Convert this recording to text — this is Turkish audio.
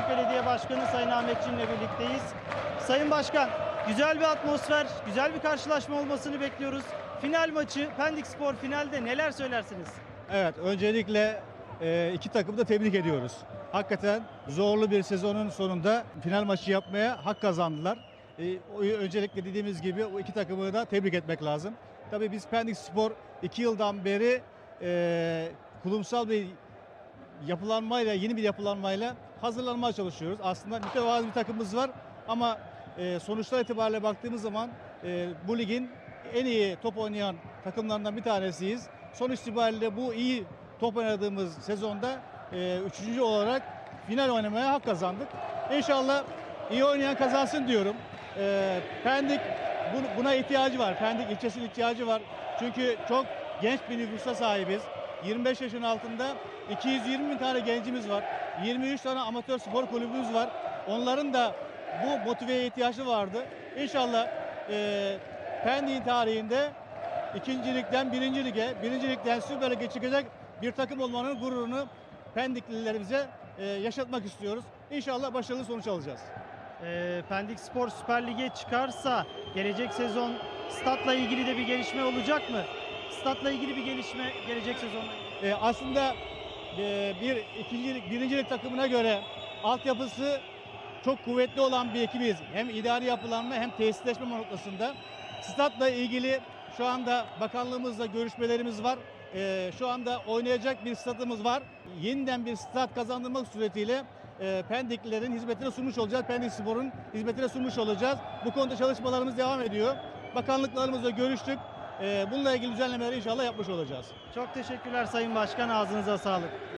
Pendik Belediye Başkanı Sayın Ahmet Çin'le birlikteyiz. Sayın Başkan, güzel bir atmosfer, güzel bir karşılaşma olmasını bekliyoruz. Final maçı, Pendik Spor finalde neler söylersiniz? Evet, öncelikle e, iki takımı da tebrik ediyoruz. Hakikaten zorlu bir sezonun sonunda final maçı yapmaya hak kazandılar. E, öncelikle dediğimiz gibi o iki takımı da tebrik etmek lazım. Tabii biz Pendik Spor iki yıldan beri e, kurumsal bir yapılanmayla, yeni bir yapılanmayla hazırlanmaya çalışıyoruz. Aslında mütevazı bir takımımız var ama e, sonuçlar itibariyle baktığımız zaman e, bu ligin en iyi top oynayan takımlarından bir tanesiyiz. Sonuç itibariyle bu iyi top oynadığımız sezonda e, üçüncü olarak final oynamaya hak kazandık. İnşallah iyi oynayan kazansın diyorum. E, Pendik bu- buna ihtiyacı var. Pendik ilçesinin ihtiyacı var. Çünkü çok genç bir nüfusa sahibiz. 25 yaşın altında 220 bin tane gencimiz var. 23 tane amatör spor kulübümüz var. Onların da bu motiveye ihtiyacı vardı. İnşallah e, Pendik'in tarihinde ikincilikten birinci lige, birincilikten süper lige çıkacak bir takım olmanın gururunu Pendiklilerimize e, yaşatmak istiyoruz. İnşallah başarılı sonuç alacağız. Ee, Pendik Spor Süper Lig'e çıkarsa gelecek sezon statla ilgili de bir gelişme olacak mı? Statla ilgili bir gelişme gelecek ilgili. E, aslında e, bir ikincilik, birincilik takımına göre altyapısı çok kuvvetli olan bir ekibiz. Hem idari yapılanma hem tesisleşme noktasında. Statla ilgili şu anda bakanlığımızla görüşmelerimiz var. E, şu anda oynayacak bir statımız var. Yeniden bir stat kazandırmak suretiyle e, Pendiklilerin hizmetine sunmuş olacağız. Pendik Spor'un hizmetine sunmuş olacağız. Bu konuda çalışmalarımız devam ediyor. Bakanlıklarımızla görüştük. E, bununla ilgili düzenlemeleri inşallah yapmış olacağız. Çok teşekkürler Sayın Başkan, ağzınıza sağlık.